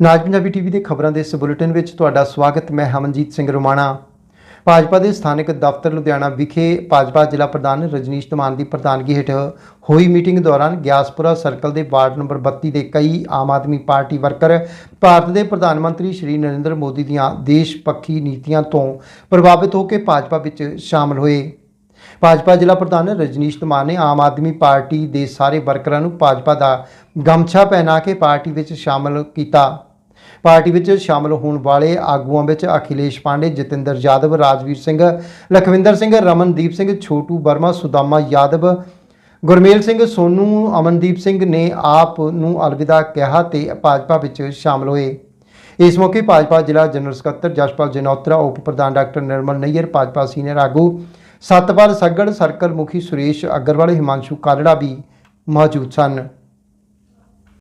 ਨਾਜ Punjabi TV ਦੇ ਖਬਰਾਂ ਦੇ ਇਸ ਬੁਲੇਟਿਨ ਵਿੱਚ ਤੁਹਾਡਾ ਸਵਾਗਤ, ਮੈਂ ਹਮਨਜੀਤ ਸਿੰਘ ਰੋਮਾਣਾ। ਭਾਜਪਾ ਦੇ ਸਥਾਨਕ ਦਫ਼ਤਰ ਲੁਧਿਆਣਾ ਵਿਖੇ ਭਾਜਪਾ ਜ਼ਿਲ੍ਹਾ ਪ੍ਰਧਾਨ ਰਜਨੀਸ਼ ਧਮਾਨ ਦੀ ਪ੍ਰਧਾਨਗੀ ਹੇਠ ਹੋਈ ਮੀਟਿੰਗ ਦੌਰਾਨ ਗਿਆਸਪੁਰਾ ਸਰਕਲ ਦੇ ਵਾਰਡ ਨੰਬਰ 32 ਦੇ ਕਈ ਆਮ ਆਦਮੀ ਪਾਰਟੀ ਵਰਕਰ ਭਾਰਤ ਦੇ ਪ੍ਰਧਾਨ ਮੰਤਰੀ ਸ਼੍ਰੀ ਨਰਿੰਦਰ ਮੋਦੀ ਦੀਆਂ ਦੇਸ਼ ਪੱਖੀ ਨੀਤੀਆਂ ਤੋਂ ਪ੍ਰਭਾਵਿਤ ਹੋ ਕੇ ਭਾਜਪਾ ਵਿੱਚ ਸ਼ਾਮਲ ਹੋਏ। ਭਾਜਪਾ ਜ਼ਿਲ੍ਹਾ ਪ੍ਰਧਾਨ ਰਜਨੀਸ਼ ਧਮਾਨ ਨੇ ਆਮ ਆਦਮੀ ਪਾਰਟੀ ਦੇ ਸਾਰੇ ਵਰਕਰਾਂ ਨੂੰ ਭਾਜਪਾ ਦਾ ਗਮਛਾ ਪਹਿਨਾ ਕੇ ਪਾਰਟੀ ਵਿੱਚ ਸ਼ਾਮਲ ਕੀਤਾ। ਪਾਰਟੀ ਵਿੱਚ ਸ਼ਾਮਲ ਹੋਣ ਵਾਲੇ ਆਗੂਆਂ ਵਿੱਚ ਅਖਿਲੇਸ਼ ਪਾਂਡੇ, ਜਤਿੰਦਰ ਯਾਦਵ, ਰਾਜਵੀਰ ਸਿੰਘ, ਲਖਵਿੰਦਰ ਸਿੰਘ, ਰਮਨਦੀਪ ਸਿੰਘ, ਛੋਟੂ ਵਰਮਾ, ਸੁਦਾਮਾ ਯਾਦਵ, ਗੁਰਮੇਲ ਸਿੰਘ, ਸੋਨੂ, ਅਮਨਦੀਪ ਸਿੰਘ ਨੇ ਆਪ ਨੂੰ ਅਲਵਿਦਾ ਕਿਹਾ ਤੇ ਭਾਜਪਾ ਵਿੱਚ ਸ਼ਾਮਲ ਹੋਏ। ਇਸ ਮੌਕੇ ਭਾਜਪਾ ਜ਼ਿਲ੍ਹਾ ਜਨਰਲ ਸਕੱਤਰ ਜਸ਼ਪਾਲ ਜਨੌਤਰਾ, ਉਪ ਪ੍ਰਧਾਨ ਡਾਕਟਰ ਨਿਰਮਲ ਨਈਅਰ, ਭਾਜਪਾ ਸੀਨੀਅਰ ਆਗੂ ਸਤਪਾਲ ਸੱਗੜ, ਸਰਕਲ ਮੁਖੀ ਸੁਰੇਸ਼ ਅਗਰਵਾਲ, ਹਿਮਾਂਸ਼ੂ ਕਾਲੜਾ ਵੀ ਮੌਜੂਦ ਸਨ।